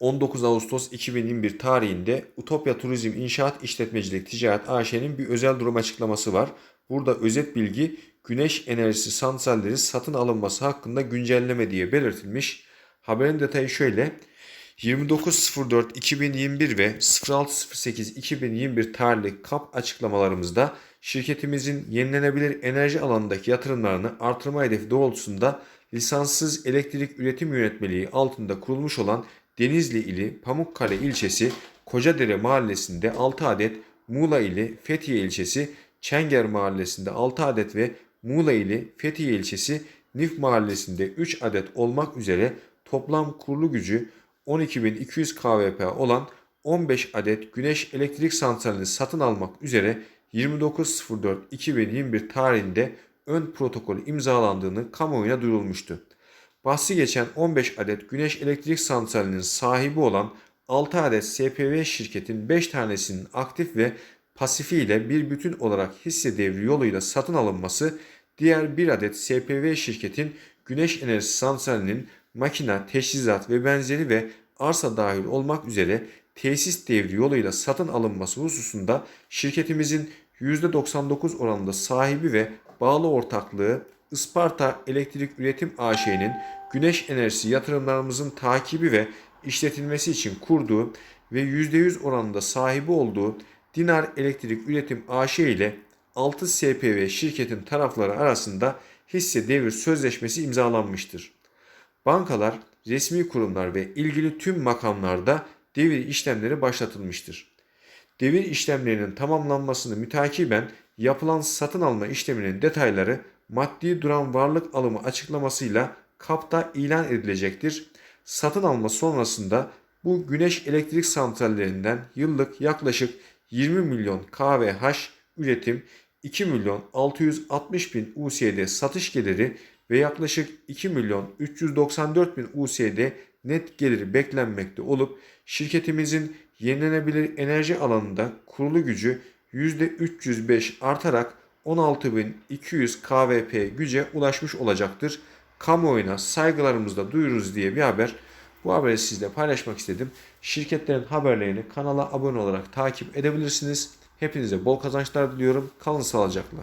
19 Ağustos 2021 tarihinde Utopya Turizm İnşaat İşletmecilik Ticaret AŞ'nin bir özel durum açıklaması var. Burada özet bilgi güneş enerjisi santralleri satın alınması hakkında güncelleme diye belirtilmiş. Haberin detayı şöyle. 29.04.2021 ve 06.08.2021 tarihli KAP açıklamalarımızda şirketimizin yenilenebilir enerji alanındaki yatırımlarını artırma hedefi doğrultusunda lisanssız elektrik üretim yönetmeliği altında kurulmuş olan Denizli ili Pamukkale ilçesi Kocadere mahallesinde 6 adet, Muğla ili Fethiye ilçesi Çenger mahallesinde 6 adet ve Muğla ili Fethiye ilçesi Nif mahallesinde 3 adet olmak üzere toplam kurulu gücü 12.200 kVp olan 15 adet güneş elektrik santralini satın almak üzere 29.04.2021 tarihinde ön protokol imzalandığını kamuoyuna duyurulmuştu. Bahsi geçen 15 adet güneş elektrik santralinin sahibi olan 6 adet SPV şirketin 5 tanesinin aktif ve pasifi ile bir bütün olarak hisse devri yoluyla satın alınması, diğer bir adet SPV şirketin güneş enerjisi santralinin makina, teçhizat ve benzeri ve arsa dahil olmak üzere tesis devri yoluyla satın alınması hususunda şirketimizin %99 oranında sahibi ve bağlı ortaklığı Isparta Elektrik Üretim AŞ'nin güneş enerjisi yatırımlarımızın takibi ve işletilmesi için kurduğu ve %100 oranında sahibi olduğu Dinar Elektrik Üretim AŞ ile 6 SPV şirketin tarafları arasında hisse devir sözleşmesi imzalanmıştır. Bankalar, resmi kurumlar ve ilgili tüm makamlarda devir işlemleri başlatılmıştır. Devir işlemlerinin tamamlanmasını mütakiben yapılan satın alma işleminin detayları maddi duran varlık alımı açıklamasıyla KAP'ta ilan edilecektir. Satın alma sonrasında bu güneş elektrik santrallerinden yıllık yaklaşık 20 milyon kWh üretim, 2 milyon 660 bin USD satış geliri ve yaklaşık 2 milyon 394 bin USD net geliri beklenmekte olup şirketimizin yenilenebilir enerji alanında kurulu gücü %305 artarak 16.200 kVp güce ulaşmış olacaktır. Kamuoyuna saygılarımızla duyururuz diye bir haber. Bu haberi sizle paylaşmak istedim. Şirketlerin haberlerini kanala abone olarak takip edebilirsiniz. Hepinize bol kazançlar diliyorum. Kalın sağlıcakla.